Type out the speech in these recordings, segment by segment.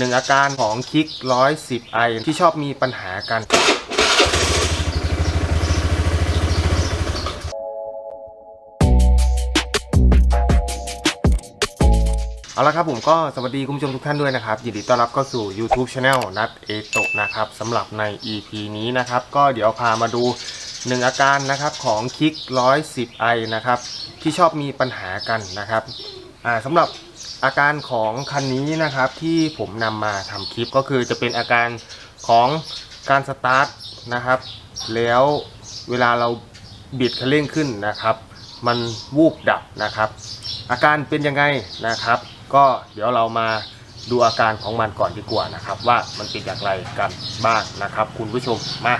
หนึ่งอาการของคลิกร้อยสิบไอที่ชอบมีปัญหากัน เอาละครับผมก็สวัสดีคุณผู้ชมทุกท่านด้วยนะครับ ยินดีต้อนรับเข้าสู่ YouTube Channel นัดเอโตะนะครับสำหรับใน EP นี้นะครับ ก็เดี๋ยวพามาดูหนึ่งอาการนะครับของคลิก 110 i นะครับ ที่ชอบมีปัญหากันนะครับสำหรับ อาการของคันนี้นะครับที่ผมนำมาทำคลิปก็คือจะเป็นอาการของการสตาร์ทนะครับ แล้วเวลาเราบิดคันเร่งขึ้นนะครับ มันวูบดับนะครับ อาการเป็นยังไงนะครับ ก็เดี๋ยวเรามาดูอาการของมันก่อนดีกว่านะครับ ว่ามันเป็นอย่างไรกันบ้างนะครับ คุณผู้ชมมา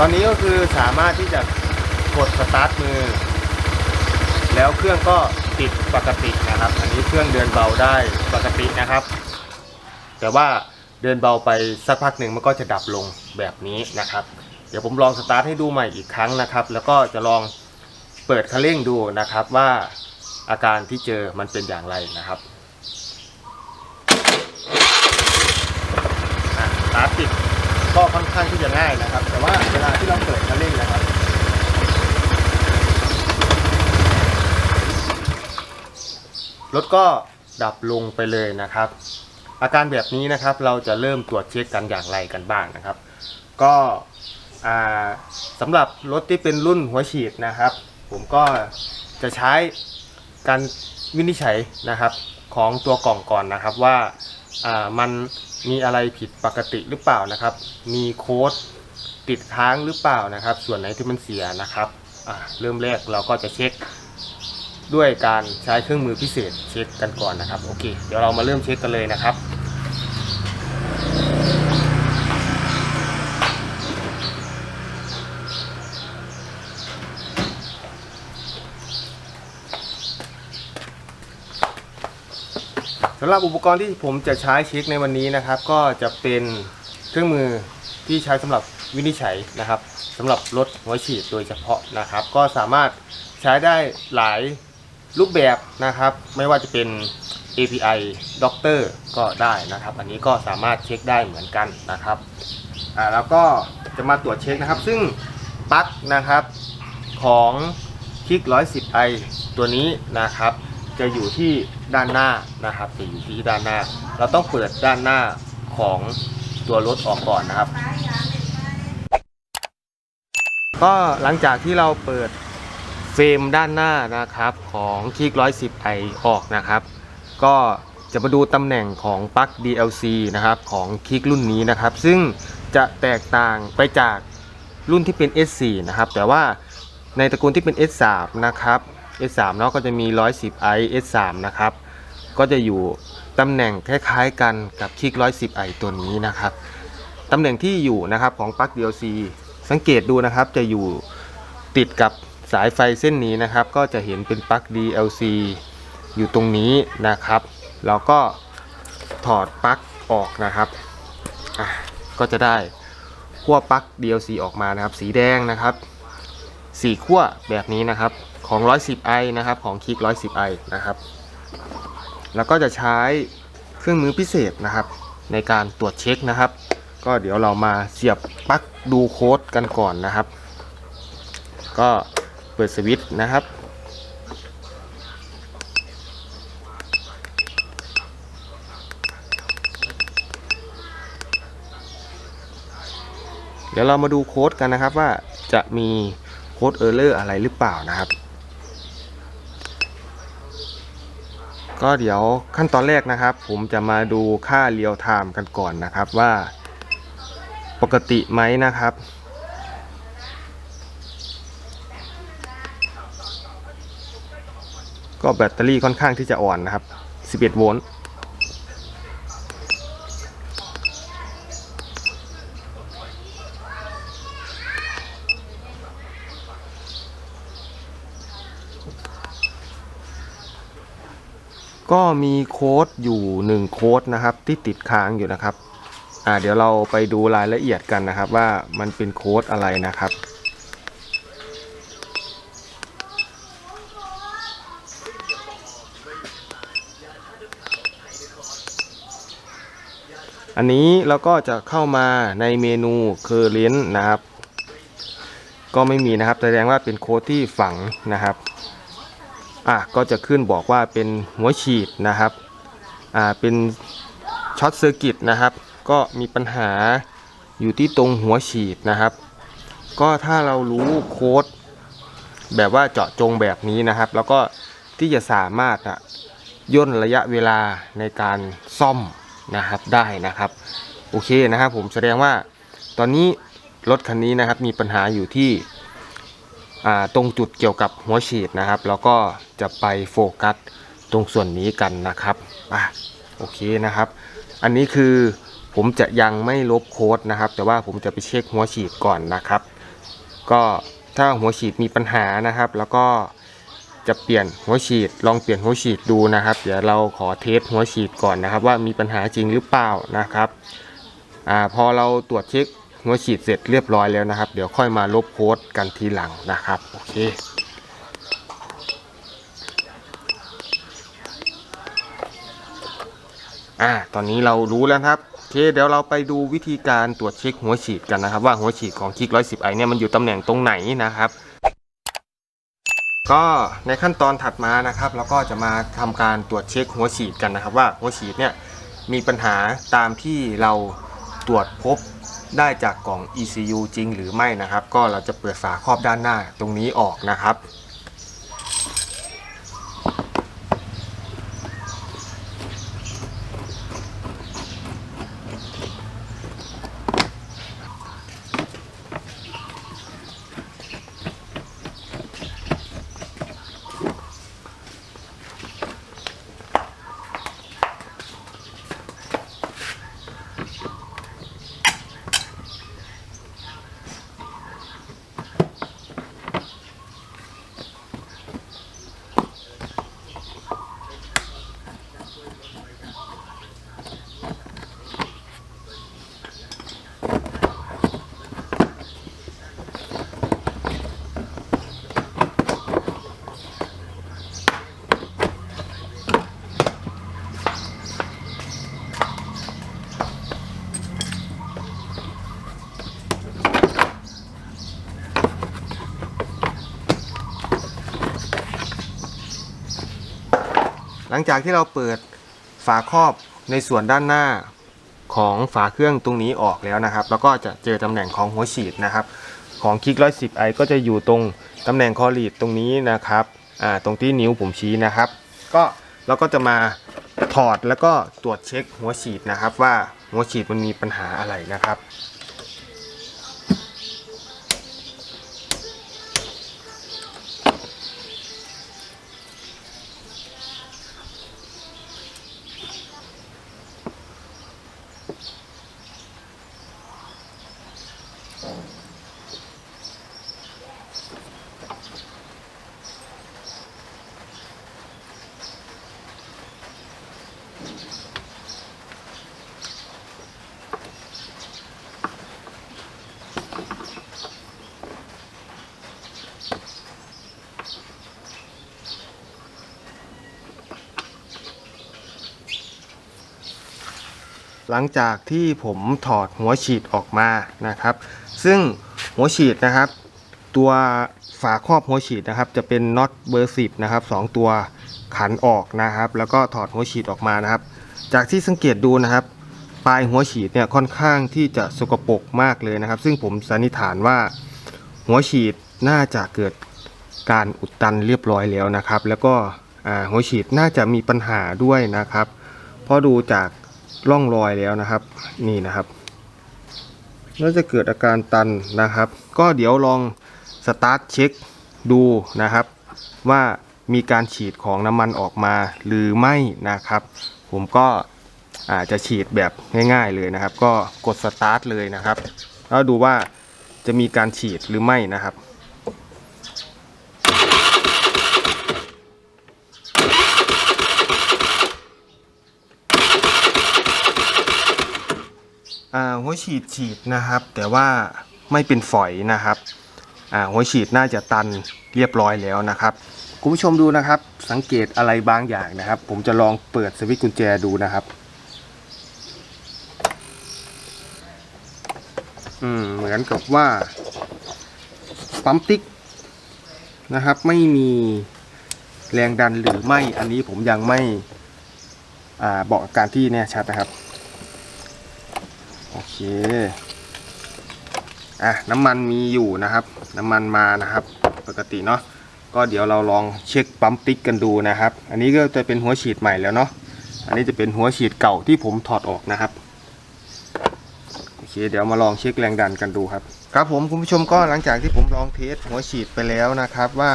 ตอนนี้ก็คือสามารถที่จะกดสตาร์ทมือ แล้วเครื่องก็ติดปกตินะครับ อันนี้เครื่องเดินเบาได้ปกตินะครับ แต่ว่าเดินเบาไปสักพักหนึ่งมันก็จะดับลงแบบนี้นะครับ เดี๋ยวผมลองสตาร์ทให้ดูใหม่อีกครั้งนะครับ แล้วก็จะลองเปิดคันเร่งดูนะครับว่าอาการที่เจอมันเป็นอย่างไรนะครับอะสตาร์ทติดก็ค่อน ข้างที่จะง่ายนะครับ แต่ว่าเวลาที่เราเปิดคันเร่งนะครับ รถก็ดับลงไปเลยนะครับ อาการแบบนี้นะครับเราจะเริ่มตรวจเช็คกันอย่างไรกันบ้างนะครับ ก็สำหรับรถที่เป็นรุ่นหัวฉีดนะครับ ผมก็จะใช้การวินิจฉัยนะครับของตัวกล่องก่อนนะครับว่า มันมีอะไรผิดปกติหรือเปล่านะครับ มีโค้ดติดค้างหรือเปล่านะครับ ส่วนไหนที่มันเสียนะครับเริ่มแรกเราก็จะเช็คด้วยการใช้เครื่องมือพิเศษเช็คกันก่อนนะครับ โอเค เดี๋ยวเรามาเริ่มเช็คกันเลยนะครับ สำหรับอุปกรณ์ที่ผมจะใช้เช็คในวันนี้นะครับ ก็จะเป็นเครื่องมือที่ใช้สำหรับวินิจฉัยนะครับสำหรับรถหัวฉีดโดยเฉพาะนะครับ ก็สามารถใช้ได้หลายรูปแบบนะครับ ไม่ว่าจะเป็น API Doctor ก็ได้นะครับ อันนี้ก็สามารถเช็คได้เหมือนกันนะครับอ่าแล้วก็จะมาตรวจเช็คนะครับ ซึ่งปลั๊กนะครับของคลิก 110i ตัวนี้นะครับ จะอยู่ที่ด้านหน้านะครับจะอยู่ที่ด้านหน้า เราต้องเปิดด้านหน้าของตัวรถออกก่อนนะครับ ก็หลังจากที่เราเปิดเฟรมด้านหน้านะครับของคลิก 110i ออกนะครับ ก็จะมาดูตำแหน่งของปลั๊ก DLC นะครับของคลิกรุ่นนี้นะครับ ซึ่งจะแตกต่างไปจากรุ่นที่เป็น S4 นะครับ แต่ว่าในตระกูลที่เป็น S3 นะครับ S3 เนาะก็จะมี 110i S3 นะครับ ก็จะอยู่ตำแหน่งคล้าย ๆ กันกับคลิก 110i ตัวนี้นะครับ ตำแหน่งที่อยู่นะครับของปลั๊ก DLC สังเกตดูนะครับจะอยู่ติดกับสายไฟเส้นนี้นะครับ ก็จะเห็นเป็นปลั๊ก DLC อยู่ตรงนี้นะครับเราก็ถอดปลั๊กออกนะครับก็จะได้ขั้วปลั๊ก DLC ออกมานะครับ สีแดงนะครับสี่ขั้วแบบนี้นะครับ ของ 110i นะครับ ของคลิก 110i นะครับ แล้วก็จะใช้เครื่องมือพิเศษนะครับ ในการตรวจเช็คนะครับ ก็เดี๋ยวเรามาเสียบปลั๊กดูโค้ดกันก่อนนะครับ ก็เปิดสวิตช์นะครับเดี๋ยวเรามาดูโค้ดกันนะครับว่าจะมีโค้ดเออร์เลอร์อะไรหรือเปล่านะครับ ก็เดี๋ยวขั้นตอนแรกนะครับ ผมจะมาดูค่าเรียลไทม์กันก่อนนะครับว่าปกติไหมนะครับ ก็แบตเตอรี่ค่อนข้างที่จะอ่อนนะครับ 11 โวลต์ ก็มีโค้ดอยู่ 1 โค้ดนะครับ ที่ติดค้างอยู่นะครับอ่าเดี๋ยวเราไปดูรายละเอียดกันนะครับว่ามันเป็นโค้ดอะไรนะครับอันนี้เราก็จะเข้ามาในเมนูเคอร์เรนต์นะครับ ก็ไม่มีนะครับ แสดงว่าเป็นโค้ดที่ฝังนะครับ อะก็จะขึ้นบอกว่าเป็นหัวฉีดนะครับอ่าเป็นช็อตเซอร์กิตนะครับ ก็มีปัญหาอยู่ที่ตรงหัวฉีดนะครับ ก็ถ้าเรารู้โค้ดแบบว่าเจาะจงแบบนี้นะครับ แล้วก็ที่จะสามารถอะย่นระยะเวลาในการซ่อมนะครับได้นะครับโอเคนะครับผมแสดงว่าตอนนี้รถคันนี้นะครับมีปัญหาอยู่ที่ ตรงจุดเกี่ยวกับหัวฉีดนะครับ แล้วก็จะไปโฟกัสตรงส่วนนี้กันนะครับอะโอเคนะครับ อันนี้คือผมจะยังไม่ลบโค้ดนะครับ แต่ว่าผมจะไปเช็คหัวฉีดก่อนนะครับ ก็ถ้าหัวฉีดมีปัญหานะครับ แล้วก็จะเปลี่ยนหัวฉีด ลองเปลี่ยนหัวฉีดดูนะครับ เดี๋ยวเราขอเทสหัวฉีดก่อนนะครับ ว่ามีปัญหาจริงหรือเปล่านะครับอ่าพอเราตรวจเช็ค หัวฉีดเสร็จเรียบร้อยแล้วนะครับ เดี๋ยวค่อยมาลบโค้ดกันทีหลังนะครับโอเคอ่าตอนนี้เรารู้แล้วครับโอเคเดี๋ยวเราไปดูวิธีการตรวจเช็คหัวฉีดกันนะครับ ว่าหัวฉีดของคลิก 110ไอเนี่ยมันอยู่ตำแหน่งตรงไหนนะครับก็ในขั้นตอนถัดมานะครับเราก็จะมาทำการตรวจเช็คหัวฉีดกันนะครับ ว่าหัวฉีดเนี่ยมีปัญหาตามที่เราตรวจพบ ได้จากกล่อง ECU จริงหรือไม่นะครับ ก็เราจะเปิดฝาครอบด้านหน้าตรงนี้ออกนะครับ ลังจากที่เราเปิดฝาครอบในส่วนด้านหน้าของฝาเครื่องตรงนี้ออกแล้วนะครับ แล้วก็จะเจอตำแหน่งของหัวฉีดนะครับ ของคลิก110ไอก็จะอยู่ตรงตำแหน่งคอลีดตรงนี้นะครับอ่าตรงที่นิ้วผมชี้นะครับ ก็เราก็จะมาถอดแล้วก็ตรวจเช็คหัวฉีดนะครับ ว่าหัวฉีดมันมีปัญหาอะไรนะครับ หลังจากที่ผมถอดหัวฉีดออกมานะครับ ซึ่งหัวฉีดนะครับ ตัวฝาครอบหัวฉีดนะครับ จะเป็นน็อตเบอร์สิบนะครับสองตัวขันออกนะครับ แล้วก็ถอดหัวฉีดออกมานะครับ จากที่สังเกตดูนะครับ ปลายหัวฉีดเนี่ยค่อนข้างที่จะสกปรกมากเลยนะครับ ซึ่งผมสันนิษฐานว่าหัวฉีดน่าจะเกิดการอุดตันเรียบร้อยแล้วนะครับ แล้วก็หัวฉีดน่าจะมีปัญหาด้วยนะครับ เพราะดูจาก ร่องรอยแล้วนะครับ นี่นะครับน่าจะเกิดอาการตันนะครับ ก็เดี๋ยวลองสตาร์ทเช็คดูนะครับ ว่ามีการฉีดของน้ำมันออกมาหรือไม่นะครับ ผมก็อาจจะฉีดแบบง่ายๆเลยนะครับ ก็กดสตาร์ทเลยนะครับ แล้วดูว่าจะมีการฉีดหรือไม่นะครับ หัวฉีดฉีดนะครับ แต่ว่าไม่เป็นฝอยนะครับอ่าหัวฉีดน่าจะตันเรียบร้อยแล้วนะครับคุณผู้ชมดูนะครับ สังเกตอะไรบางอย่างนะครับ ผมจะลองเปิดสวิตช์กุญแจดูนะครับ อืมเหมือนกับว่าปั๊มติ๊กนะครับ ไม่มีแรงดันหรือไม่อันนี้ผมยังไม่ อ่าบอกอาการที่แน่ชัดนะครับ โอเคอะน้ำมันมีอยู่นะครับ น้ำมันมานะครับ ปกติเนาะก็เดี๋ยวเราลองเช็คปั๊มติ๊กกันดูนะครับ อันนี้ก็จะเป็นหัวฉีดใหม่แล้วเนาะอันนี้จะเป็นหัวฉีดเก่าที่ผมถอดออกนะครับโอเคเดี๋ยวมาลองเช็คแรงดันกันดูครับ ครับผมคุณผู้ชมก็หลังจากที่ผมลองเทสหัวฉีดไปแล้วนะครับว่า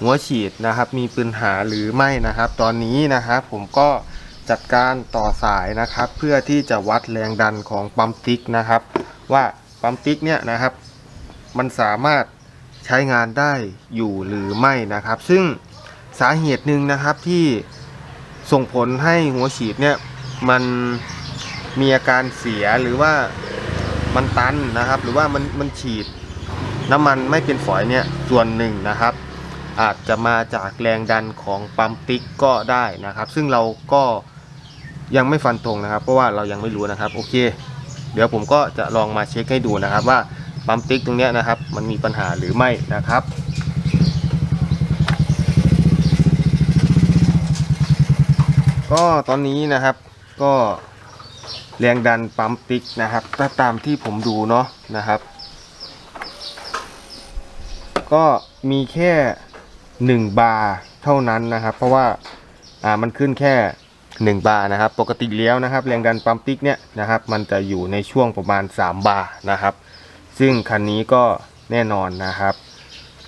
หัวฉีดนะครับมีปัญหาหรือไม่นะครับ ตอนนี้นะครับผมก็ จัดการต่อสายนะครับ เพื่อที่จะวัดแรงดันของปั๊มติ๊กนะครับ ว่าปั๊มติ๊กเนี่ยนะครับ มันสามารถใช้งานได้อยู่หรือไม่นะครับ ซึ่งสาเหตุหนึ่งนะครับที่ส่งผลให้หัวฉีดเนี่ยมันมีอาการเสียหรือว่ามันตันนะครับ หรือว่ามันมันฉีดน้ำมันไม่เป็นฝอยเนี่ยส่วนหนึ่งนะครับ อาจจะมาจากแรงดันของปั๊มติ๊กก็ได้นะครับ ซึ่งเราก็ ยังไม่ฟันธงนะครับ เพราะว่าเรายังไม่รู้นะครับ โอเค เดี๋ยวผมก็จะลองมาเช็คให้ดูนะครับ ว่าปั๊มติ๊กตรงนี้นะครับ มันมีปัญหาหรือไม่นะครับก็ตอนนี้นะครับก็แรงดันปั๊มติ๊กนะครับถ้าตามที่ผมดูเนาะนะครับ ก็มีแค่ 1 บาร์เท่านั้นนะครับ เพราะว่าอ่ามันขึ้นแค่ 1 บาร์นะครับ ปกติแล้วนะครับ แรงดันปั๊มติ๊กเนี่ยนะครับ มันจะอยู่ในช่วงประมาณ 3 บาร์นะครับ ซึ่งคันนี้ก็แน่นอนนะครับ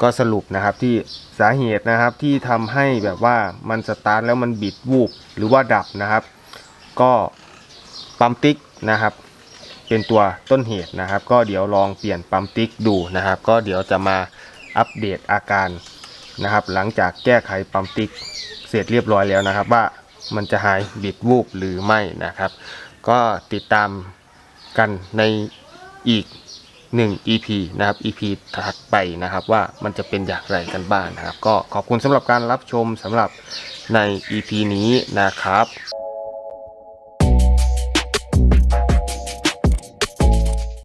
ก็สรุปนะครับที่สาเหตุนะครับที่ทำให้แบบว่ามันสตาร์ทแล้วมันบิดวูบหรือว่าดับนะครับ ก็ปั๊มติ๊กนะครับ เป็นตัวต้นเหตุนะครับ ก็เดี๋ยวลองเปลี่ยนปั๊มติ๊กดูนะครับ ก็เดี๋ยวจะมาอัปเดตอาการนะครับ หลังจากแก้ไขปั๊มติ๊กเสร็จเรียบร้อยแล้วนะครับว่า มันจะหายบิดวูบหรือไม่นะครับ ก็ติดตามกันในอีก 1 EP นะครับ EP ถัดไปนะครับว่ามันจะเป็นอย่างไรกันบ้างนะครับ ก็ขอบคุณสำหรับการรับชมสำหรับใน EP นี้นะครับ